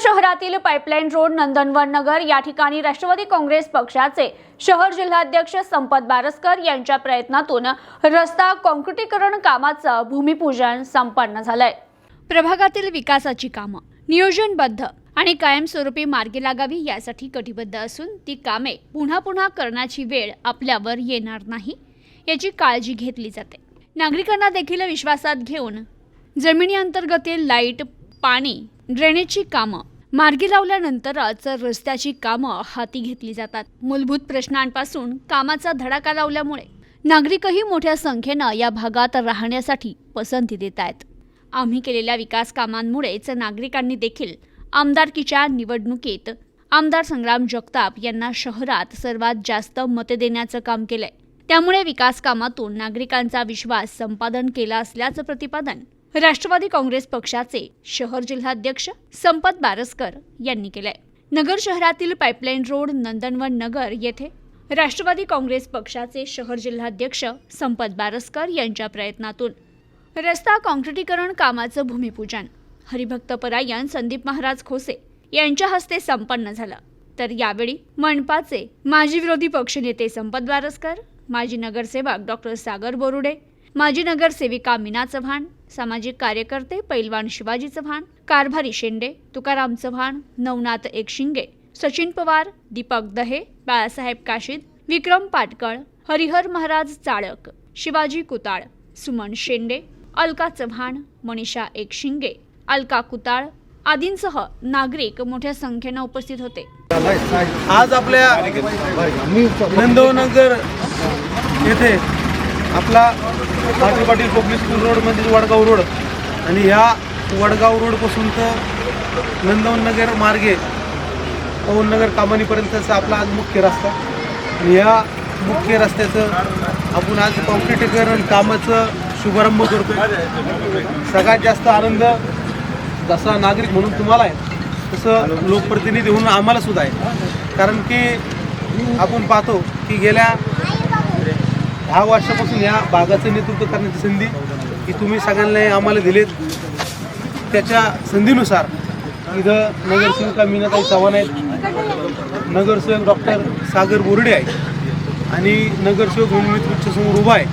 शहरातील pipeline road नंदनवन नगर या ठिकाणी राष्ट्रवादी काँग्रेस पक्षाचे शहर जिल्हाध्यक्ष संपत बारसकर यांच्या प्रयत्नातून रस्ता काँक्रिटीकरण कामाचं भूमिपूजन संपन्न झालंय. प्रभागातील विकासाची कामं नियोजनबद्ध आणि कायमस्वरूपी मार्गी लागावी यासाठी कटिबद्ध असून ती कामे पुन्हा पुन्हा करण्याची वेळ आपल्यावर येणार नाही याची काळजी घेतली जाते. नागरिकांना देखील विश्वासात घेऊन जमिनी अंतर्गतील लाइट पाणी ड्रेनेजची कामं. मार्गी लावल्यानंतरच रस्त्याची कामं हाती घेतली जातात. मूलभूत प्रश्नांपासून कामाचा धडाका लावल्यामुळे नागरिकही मोठ्या संख्येनं या भागात राहण्यासाठी पसंती देत आहेत. आम्ही केलेल्या विकास कामांमुळेच नागरिकांनी देखील आमदारकीच्या निवडणुकीत आमदार संग्राम जगताप यांना शहरात सर्वात जास्त मते देण्याचं काम केलंय. त्यामुळे विकास कामातून नागरिकांचा विश्वास संपादन केला असल्याचं प्रतिपादन राष्ट्रवादी काँग्रेस पक्षाचे शहर जिल्हाध्यक्ष संपत बारसकर यांनी केलंय. नगर शहरातील पाईपलाईन रोड नंदनवन नगर येथे राष्ट्रवादी काँग्रेस पक्षाचे शहर जिल्हाध्यक्ष संपत बारसकर यांच्या प्रयत्नातून. रस्ता काँक्रिटीकरण कामाचं भूमिपूजन. हरिभक्तपरायण संदीप महाराज खोसे यांच्या हस्ते संपन्न झालं. तर यावेळी मनपाचे माजी विरोधी पक्षनेते संपत बारसकर माजी नगरसेवक डॉक्टर सागर बोरुडे माजी नगरसेविका मीना चव्हाण सामाजिक कार्यकर्ते पैलवान शिवाजी चव्हाण कारभारी शेंडे तुकाराम चव्हाण नवनाथ एकशिंगे सचिन पवार दीपक दहे बाळासाहेब काशीद विक्रम पाटकळ हरिहर महाराज चाळक शिवाजी कुताळ सुमन शेंडे अलका चव्हाण मनीषा एकशिंगे अलका कुताळ आदींसह नागरिक मोठ्या संख्येनं उपस्थित होते. आज आपल्या नंदवनगर येथे आपला पाटील पाटील पब्लिक स्कूल रोडमध्ये वडगाव रोड आणि ह्या वडगाव रोडपासून तर नंदवनगर मार्गे पवननगर कामानीपर्यंतचा आपला आज मुख्य रस्ता. आणि ह्या मुख्य रस्त्याचं आपण आज कॉन्क्रिटीकरण कामाचं शुभारंभ करतो सगळ्यात जास्त आनंद जसा नागरिक म्हणून तुम्हाला आहे तसं लोकप्रतिनिधी म्हणून आम्हाला सुद्धा आहे. कारण की आपण पाहतो की गेल्या दहा वर्षापासून या भागाचं नेतृत्व करण्याची संधी ही तुम्ही सगळ्यांना आम्हाला दिलीत. त्याच्या संधीनुसार इथं नगरसेविका मीनाताई चव्हाण आहेत नगरसेवक डॉक्टर सागर बोर्डे आहे आणि नगरसेवक म्हणून तुमच्यासमोर उभा आहे.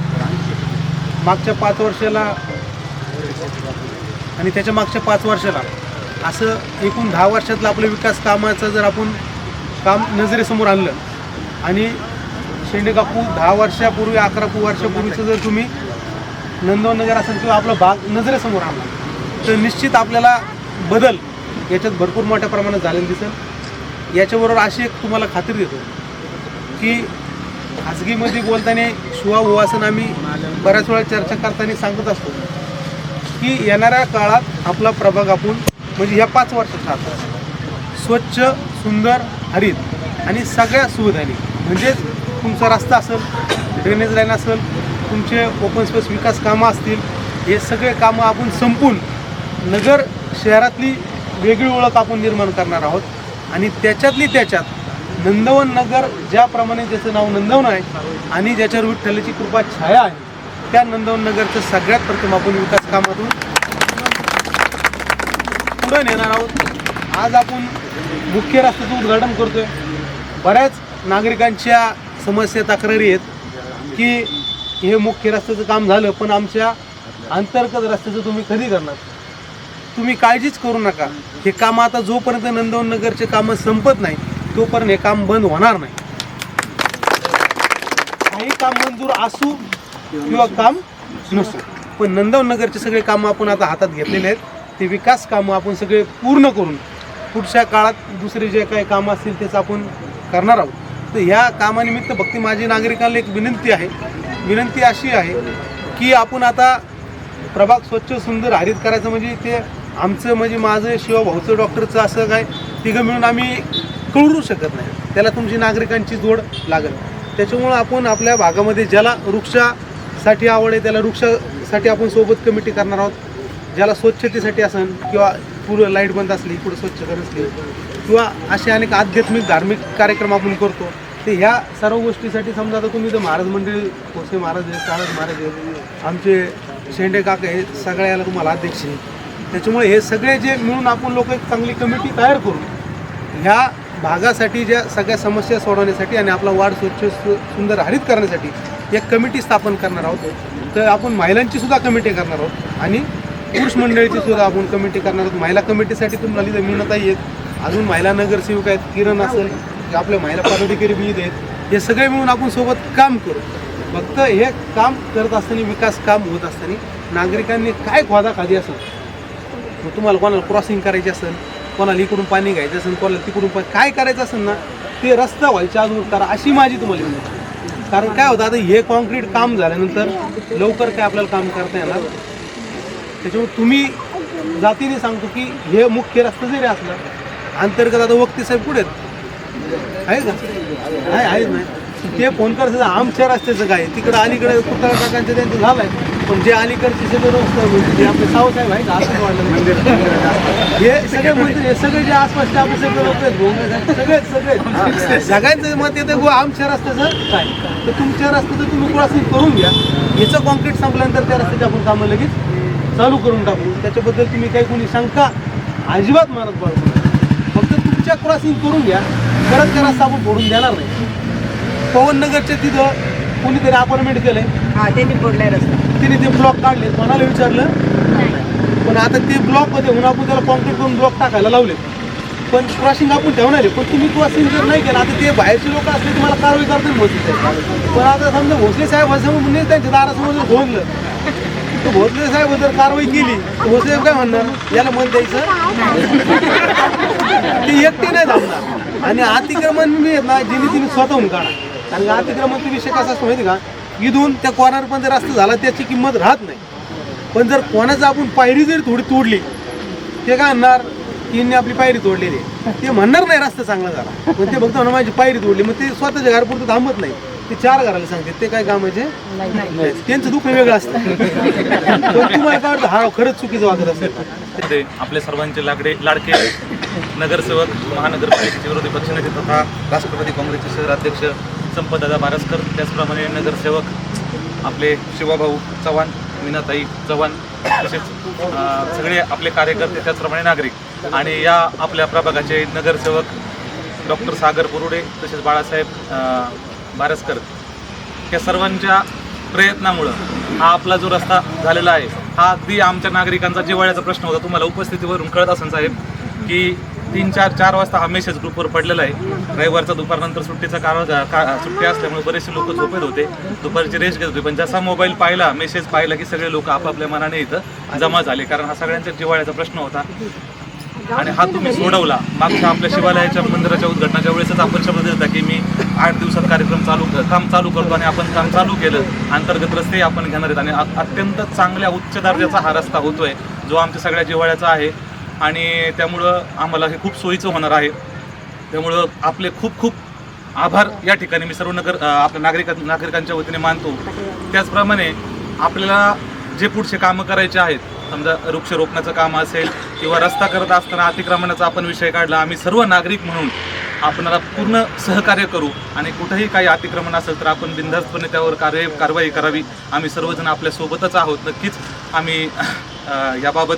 मागच्या पाच वर्षाला आणि त्याच्या मागच्या पाच वर्षाला असं एकूण दहा वर्षातलं आपलं विकास कामाचं जर आपण काम नजरेसमोर आणलं आणि शेंडे कापू दहा वर्षापूर्वी अकरा वर्षापूर्वीचं जर तुम्ही नंदवन नगर असेल किंवा आपला भाग नजरेसमोर आणला तर निश्चित आपल्याला बदल याच्यात भरपूर मोठ्या प्रमाणात झालेला दिसेल. याच्याबरोबर अशी एक तुम्हाला खात्री देतो की खाजगीमध्ये बोलताना शिवा उवासन आम्ही बऱ्याच वेळा चर्चा करताना सांगत असतो की येणाऱ्या काळात आपला प्रभाग आपण म्हणजे ह्या पाच वर्षात राहतो. स्वच्छ सुंदर हरित आणि सगळ्या सुविधांनी म्हणजेच तुमचा रस्ता असेल ड्रेनेज लाईन असेल तुमचे ओपन स्पेस विकास कामं असतील हे सगळे कामं आपण संपून नगर शहरातली वेगळी ओळख आपण निर्माण करणार आहोत. आणि त्याच्यातली त्याच्यात नंदवन नगर ज्याप्रमाणे ज्याचं नाव नंदवन आहे आणि ज्याच्यावर विठ्ठलाची कृपा छाया आहे त्या नंदवन नगरचं सगळ्यात प्रथम आपण विकास कामातून पुढे नेणार आहोत. आज आपण मुख्य रस्त्याचं उद्घाटन करतोय. बऱ्याच नागरिकांच्या समस्या तक्रारी आहेत की हे मुख्य रस्त्याचं काम झालं पण आमच्या अंतर्गत रस्त्याचं तुम्ही कधी करणार? तुम्ही काळजीच करू नका. हे काम आता जोपर्यंत नंदवन नगरचे कामं संपत नाही तोपर्यंत हे काम बंद होणार नाही. काही काम मंजूर असू किंवा काम नसू पण नंदवन नगरचे सगळे कामं आपण आता हातात घेतलेले आहेत. ते विकास कामं आपण सगळे पूर्ण करून पुढच्या काळात दुसरे जे काही कामं असतील त्याचं आपण करणार आहोत. तर ह्या कामानिमित्त भक्ती माझी नागरिकांना एक विनंती आहे. विनंती अशी आहे की आपण आता प्रभाग स्वच्छ सुंदर हरित करायचं म्हणजे ते आमचं म्हणजे माझं शिवा भाऊचं डॉक्टरचं असं काय तिघं मिळून आम्ही कळू शकत नाही. त्याला तुमची नागरिकांची जोड लागेल. त्याच्यामुळं आपण आपल्या भागामध्ये ज्याला वृक्षासाठी आवड आहे त्याला वृक्षासाठी आपण सोबत कमिटी करणार आहोत. ज्याला स्वच्छतेसाठी असेल किंवा पुढं लाइट बंद असली पुढं स्वच्छता नसली किंवा असे अनेक आध्यात्मिक धार्मिक कार्यक्रम आपण करतो. ते ह्या सर्व गोष्टीसाठी समजा आता तुम्ही तर महाराज मंडळी कोसे महाराज आहेत चाळक महाराज आहेत आमचे शेंडे काका हे सगळ्याला तुम्हाला अध्यक्ष आहे त्याच्यामुळे हे सगळे जे मिळून आपण लोक एक चांगली कमिटी तयार करू ह्या भागासाठी ज्या सगळ्या समस्या सोडवण्यासाठी आणि आपला वाढ स्वच्छ सु- सुंदर हरित करण्यासाठी एक कमिटी स्थापन करणार आहोत. तर आपण महिलांची सुद्धा कमिटी करणार आहोत आणि पुरुष मंडळीची सुद्धा आपण कमिटी करणार आहोत. महिला कमिटीसाठी तुम्हाला लिहिलं मिळणताही आहेत अजून महिला नगरसेवक आहेत किरण असेल आपल्या महिला पदाधिकारी विविध आहेत. हे सगळे मिळून आपण सोबत काम करू. फक्त हे काम करत असताना विकास काम होत असताना नागरिकांनी काय खोदा खाली असेल? मग तुम्हाला कोणाला क्रॉसिंग करायची असेल? कोणाला इकडून पाणी घ्यायचं असेल? कोणाला तिकडून पाणी काय करायचं असेल ना ते रस्ता व्हायच्या अजून करा अशी माझी तुम्हाला विनंती कारण काय होतं आता हे कॉन्क्रीट काम झाल्यानंतर लवकर काय आपल्याला काम करता येणार? त्याच्यामुळे तुम्ही जातीने सांगतो की हे मुख्य रस्ता जरी असला अंतर्गत आता वक्ती साहेब कुठे आहेत? आहे का? आहे आहेत नाही ते फोन करायचं आमच्या रस्त्याचं काय? तिकडं अलीकडे कुत्रा काकांचं त्यांचं झालंय? पण जे अलीकडचे सगळे रस्ते म्हणजे आपले सावसाहेब आहे का असं वाटलं मंदिर हे सगळे मंदिर हे सगळे जे आसपासचे आपले सगळे लोक आहेत सगळेच सगळे सगळ्यांचं मत येतं गो आमच्या रस्त्याचं काय? तर तुमच्या रस्त्याचं तुम्ही क्रॉसिंग करून घ्या. याचं कॉन्क्रीट संपल्यानंतर त्या रस्त्याचे आपण कामं लगेच चालू करून टाकू. त्याच्याबद्दल तुम्ही काही कोणी शंका अजिबात मानत नका. फक्त तुमच्या क्रॉसिंग करून घ्या. परत त्या रस्ता आपण फोडून देणार नाही. पवन नगरच्या तिथं कोणीतरी अपार्टमेंट केलंय. हा त्यांनी फोडलाय रस्ता. तिने ते ब्लॉक काढले. कोणाला विचारलं? पण आता ते ब्लॉकमध्ये होऊन आपण त्याला कॉन्क्रीट करून ब्लॉक टाकायला लावले पण क्रॉसिंग आपण ठेवणार आहे. पण तुम्ही क्रॉसिंग जर नाही केलं. आता ते बाहेरचे लोक असले तुम्हाला कारवाई करतील भोसले पण आता समजा भोसले साहेब असं म्हणून त्यांच्या दारासमोर जर तू भोसले साहेब जर कारवाई केली तर भोसले काय म्हणणार? याला मत द्यायचं? ते एकटे नाही थांबणार. आणि अतिक्रमण मी येत ना जिने तिने स्वतःहून काढा. कारण का अतिक्रमणचा विषय कसा असतो माहिती का? इथून त्या कॉर्नर पण रस्ता झाला त्याची किंमत राहत नाही. पण जर कोणाचं आपण पायरी जरी थोडी तोडली ते काय म्हणणार? तिने आपली पायरी तोडलेली आहे. ते म्हणणार नाही रस्ता चांगला झाला. पण ते फक्त म्हणणार माझी पायरी तोडली. मग ते स्वतःच्या घरापुरतं थांबत नाही. ते चार घराला सांगते ते काय कामाचे नाही. त्यांचं दुःख वेगळं असतं. पण तुम्हाला काय वाटतं हा खरंच चुकीचं वागत असेल? ते आपले सर्वांचे लाकडे लाडके नगरसेवक महानगरपालिकेचे विरोधी पक्षनेते तथा राष्ट्रवादी काँग्रेसचे शहराध्यक्ष संपतदादा बारसकर त्याचप्रमाणे नगरसेवक आपले शिवाभाऊ चव्हाण मीनाताई चव्हाण तसेच सगळे आपले कार्यकर्ते त्याचप्रमाणे नागरिक. आणि या आपल्या प्रभागाचे नगरसेवक डॉक्टर सागर पुरुडे तसेच बाळासाहेब भारस्कर या सर्वांच्या प्रयत्नामुळं हा आपला जो रस्ता झालेला आहे हा अगदी आमच्या नागरिकांचा जिव्हाळ्याचा प्रश्न होता. तुम्हाला उपस्थितीवरून कळत असेल साहेब की तीन चार चार वाजता हा मेसेज ग्रुपवर पडलेला आहे. रविवारचा दुपारनंतर सुट्टीचा कारण का सुट्टी असल्यामुळे बरेचसे लोक झोपेत होते. दुपारची रेस्ट घेत होते. पण जसा मोबाईल पाहिला मेसेज पाहिला की सगळे लोक आपापल्या मनाने इथं जमा झाले. कारण हा सगळ्यांच्या जिव्हाळ्याचा प्रश्न होता. आणि हा तुम्ही सोडवला. मागच्या आपल्या शिवालयाच्या मंदिराच्या उद्घाटनाच्या वेळेसच आपण शब्द देता की मी आठ दिवसात कार्यक्रम चालू काम चालू करतो आणि आपण काम चालू केलं. अंतर्गत रस्ते आपण घेणार आहेत. आणि अत्यंत चांगल्या उच्च दर्जाचा हा रस्ता होतोय जो आमच्या सगळ्या जिव्हाळ्याचा आहे. आणि त्यामुळं आम्हाला हे खूप सोयीचं होणार आहे. त्यामुळं आपले खूप खूप आभार या ठिकाणी मी सर्व नगर आपल्या नागरिक नागरिकांच्या वतीने मानतो. त्याचप्रमाणे आपल्याला जे पुढचे कामं करायचे आहेत समजा वृक्षरोपणाचं काम असेल किंवा रस्ता करत असताना अतिक्रमणाचा आपण विषय काढला आम्ही सर्व नागरिक म्हणून आपणाला पूर्ण सहकार्य करू आणि कुठेही काही अतिक्रमण असेल तर आपण बिनधास्तपणे त्यावर कार्य कारवाई करावी. आम्ही सर्वजण आपल्यासोबतच आहोत. नक्कीच आम्ही याबाबत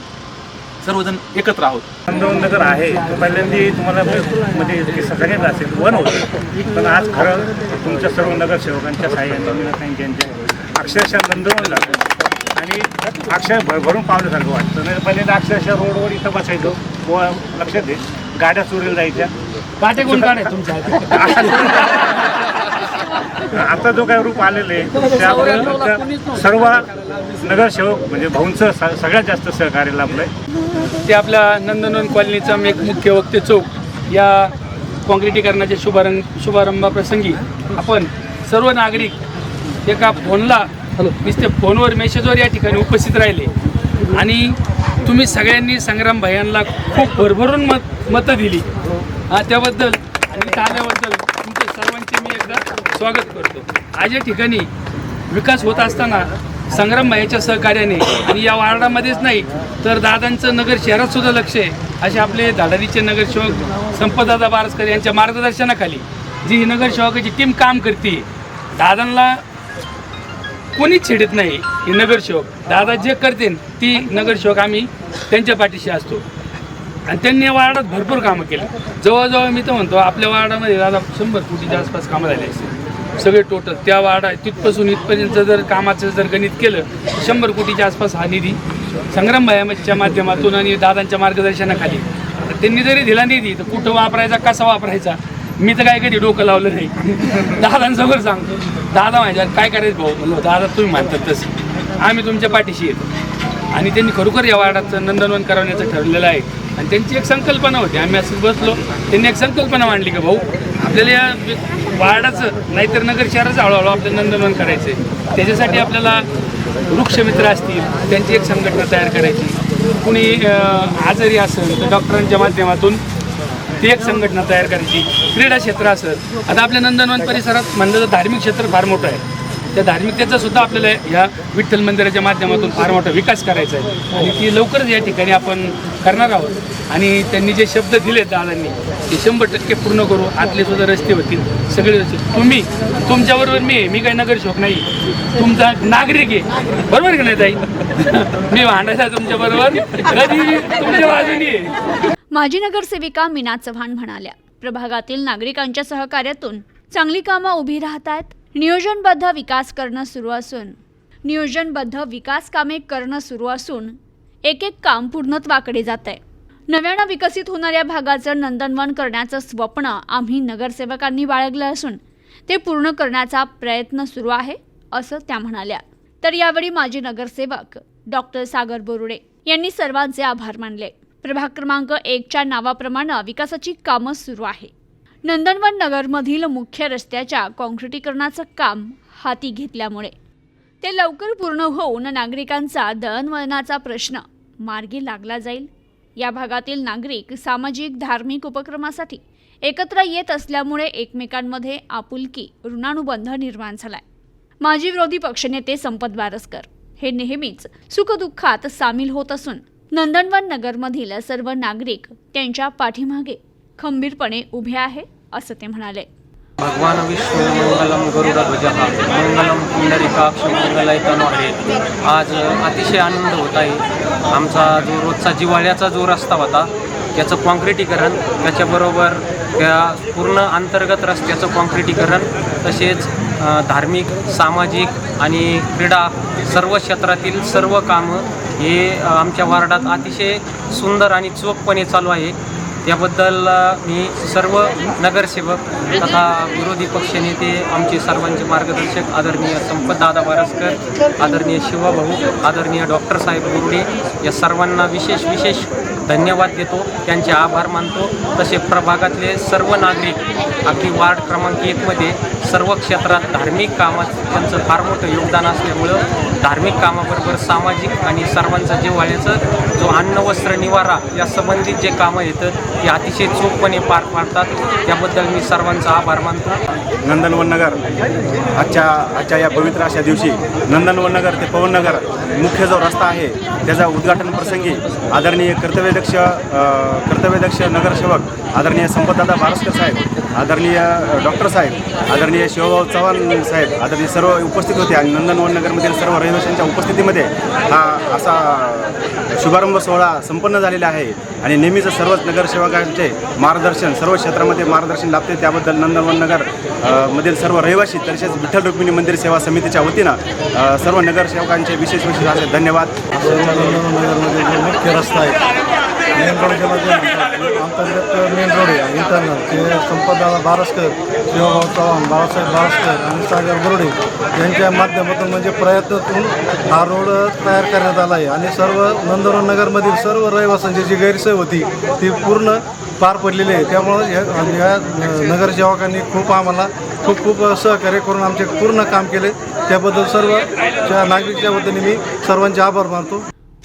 सर्वजण एकत्र आहोत. आंदोलन नगर आहे. पहिल्यांदा तुम्हाला म्हणजे ते असेल वन होतं. पण आज खरं तुमच्या सर्व नगरसेवकांच्या साह्याने अक्षरशः नंदवून लागलं आणि अक्षर भर भरून पावल्यासारखं वाटतं नाही पहिल्यांदा अक्षरशः रोडवर इथं बसायचो. व लक्षात दे. गाड्या चोरीला जायच्या. काटे कोण काढे तुमच्या आता जो काय रूप आलेलं आहे त्यामुळे सर्व नगरसेवक म्हणजे भाऊंचं स- सगळ्यात जास्त सहकार्य लाभलं आहे ते आपल्या नंदनवन कॉलनीचा एक मुख्य वक्ते चौक या काँक्रिटीकरणाच्या शुभारंभ शुभारंभाप्रसंगी आपण सर्व नागरिक एका फोनला नुसते फोनवर मेसेजवर या ठिकाणी उपस्थित राहिले. आणि तुम्ही सगळ्यांनी संग्राम भैयांना खूप भरभरून मत मतं दिली. हा त्याबद्दल आणि आल्याबद्दल तुमच्या सर्वांचे मी एकदा स्वागत करतो. आज या ठिकाणी विकास होत असताना संग्राम भाईच्या सहकार्याने आणि या वार्डामध्येच नाही तर दादांचं नगर शहरात सुद्धा लक्ष आहे. असे आपले धाडारीचे नगरसेवक संपदादा बारसकर यांच्या मार्गदर्शनाखाली जी ही नगरसेवकाची टीम काम करते दादांना कोणीच छेडत नाही हे नगरसेवक दादा जे करते ती नगरसेवक आम्ही त्यांच्या पाठीशी असतो. आणि त्यांनी वार्डात भरपूर कामं केली. जवळजवळ मी तर म्हणतो आपल्या वार्डामध्ये दादा शंभर कोटीच्या आसपास कामं झाली असतील. सगळे टोटल त्या वार्डा तिथपासून इथपर्यंत जर कामाचं जर गणित केलं तर शंभर कोटीच्या आसपास हा निधी संग्राम भायाच्या माध्यमातून आणि दादांच्या मार्गदर्शनाखाली. त्यांनी जरी दिला निधी तर कुठं वापरायचा कसा वापरायचा मी तर काय कधी डोकं लावलं नाही. दादांसमोर सांगतो. दादा माझ्या काय करायचं भाऊ? म्हणलं दादा तुम्ही मानतात तसं. आम्ही तुमच्या पाठीशी येतो. आणि त्यांनी खरोखर या वार्डाचं नंदनवन करवण्याचं ठरलेलं आहे. आणि त्यांची एक संकल्पना होती. आम्ही असंच बसलो. त्यांनी एक संकल्पना मांडली की भाऊ आपल्याला या वार्डाचं नाहीतर नगर शहराचं हळूहळू आपलं नंदनवन करायचं आहे त्याच्यासाठी आपल्याला वृक्षमित्र असतील त्यांची एक संघटना तयार करायची. कुणी आजारी असेल तर डॉक्टरांच्या माध्यमातून ती एक संघटना तयार करायची. क्रीडा क्षेत्र असेल आता आपल्या नंदनवन परिसरात म्हणलं तर धार्मिक क्षेत्र फार मोठं आहे. त्या धार्मिकतेचा सुद्धा आपल्याला ह्या विठ्ठल मंदिराच्या माध्यमातून फार मोठा विकास करायचा आहे. आणि ती लवकरच या ठिकाणी आपण करणार आहोत. आणि त्यांनी जे शब्द दिले दादांनी ते शंभर टक्के पूर्ण करू. आतले सुद्धा रस्ते होतील. सगळे रस्ते तुम्ही तुमच्याबरोबर मी आहे. मी काही नगरशोक नाही. तुमचा नागरिक आहे. बरोबर की नाही ताई? मी भांडायचा तुमच्याबरोबर. कधी? तुमच्या बाजूनी आहे. माजी नगरसेविका मीना चव्हाण म्हणाल्या प्रभागातील नागरिकांच्या सहकार्यातून चांगली कामं उभी राहत आहेत नियोजनबद्ध विकास करणं सुरू असून नियोजनबद्ध विकास कामे करणं सुरू असून एक एक काम पूर्णत्वाकडे जात आहे नव्यानं विकसित होणाऱ्या भागाचं नंदनवन करण्याचं स्वप्न आम्ही नगरसेवकांनी बाळगलं असून ते पूर्ण करण्याचा प्रयत्न सुरू आहे असं त्या म्हणाल्या. तर यावेळी माजी नगरसेवक डॉक्टर सागर बोरुडे यांनी सर्वांचे आभार मानले. प्रभाग क्रमांक एकच्या नावाप्रमाणे विकासाची कामं सुरू आहे. नंदनवन नगरमधील मुख्य रस्त्याच्या काँक्रिटीकरणाचं काम हाती घेतल्यामुळे ते लवकर पूर्ण होऊन नागरिकांचा दळणवळणाचा प्रश्न मार्गी लागला जाईल. या भागातील नागरिक सामाजिक धार्मिक उपक्रमासाठी एकत्र येत असल्यामुळे एकमेकांमध्ये आपुलकी ऋणानुबंध निर्माण झालाय. माजी विरोधी पक्षनेते संपत बारसकर हे नेहमीच सुखदुःखात सामील होत असून नंदनवन नगरमधील सर्व नागरिक त्यांच्या पाठीमागे खंबीरपणे उभे आहे असं ते म्हणाले. भगवान विष्णू मंगलम गरुडध्वज मंगलम पुंडरिकाक्ष मंगलाय आहे आज अतिशय आनंद होत आहे. आमचा जो रोजचा जिवाळ्याचा जो रस्ता होता त्याचं कॉन्क्रिटीकरण त्याच्याबरोबर त्या पूर्ण अंतर्गत रस्त्याचं कॉन्क्रिटीकरण तसेच धार्मिक सामाजिक आणि क्रीडा सर्व क्षेत्रातील सर्व कामं हे आमच्या वार्डात अतिशय सुंदर आणि चोखपणे चालू आहे. याबद्दल मी सर्व नगरसेवक तथा विरोधी पक्षनेते आमचे सर्वांचे मार्गदर्शक आदरणीय संपतदादा बारसकर आदरणीय शिवभाऊ आदरणीय डॉक्टर साहेब गुरुडे या सर्वांना विशेष विशेष धन्यवाद देतो त्यांचे आभार मानतो. तसे प्रभागातले सर्व नागरिक अगदी वार्ड क्रमांक एकमध्ये सर्व क्षेत्रात धार्मिक कामात त्यांचं फार मोठं योगदान असल्यामुळं धार्मिक कामाबरोबर सामाजिक आणि सर्वांचा जिव्हाळ्याचं जो अन्न वस्त्र निवारा या संबंधित जे कामं येतं ते अतिशय चोखपणे पार पाडतात. त्याबद्दल मी सर्वांचा आभार मानतो. नंदनवन नगर आजच्या आजच्या या पवित्र अशा दिवशी नंदनवन नगर ते पवननगर मुख्य जो रस्ता आहे त्याचा उद्घाटन प्रसंगी आदरणीय कर्तव्य अध्यक्ष कर्तव्यदक्ष नगरसेवक आदरणीय संपतदादा बारसकर साहेब आदरणीय डॉक्टर साहेब आदरणीय शिवभाऊ चव्हाण साहेब आदरणीय सर्व उपस्थित होते आणि नंदनवन नगरमधील सर्व रहिवाशांच्या उपस्थितीमध्ये हा असा शुभारंभ सोहळा संपन्न झालेला आहे. आणि नेहमीच सर्वच नगरसेवकांचे मार्गदर्शन सर्व क्षेत्रामध्ये मार्गदर्शन लाभते. त्याबद्दल नंदनवन नगर मधील सर्व रहिवासी तसेच विठ्ठल रुक्मिणी मंदिर सेवा समितीच्या वतीनं सर्व नगरसेवकांचे विशेष विशेष असे धन्यवाद. नगरमध्ये मुख्य रस्ता आहे मेन रोड ज्याला अंतर्गत मेन रोड आहे इंटरनल ते संपतदादा बारसकर शिवभाऊ चव्हाण बाळासाहेब बारसकर आणि सागर बोर्डे यांच्या माध्यमातून म्हणजे प्रयत्नातून हा रोड तयार करण्यात आला आहे. आणि सर्व नंदनवन नगरमधील सर्व रहिवाशांची जी गैरसोय होती ती पूर्ण पार पडलेली आहे. त्यामुळं या या नगरसेवकांनी खूप आम्हाला खूप खूप सहकार्य करून आमचे पूर्ण काम केले. त्याबद्दल सर्व त्या नागरिकच्या वतीने मी सर्वांचे आभार मानतो.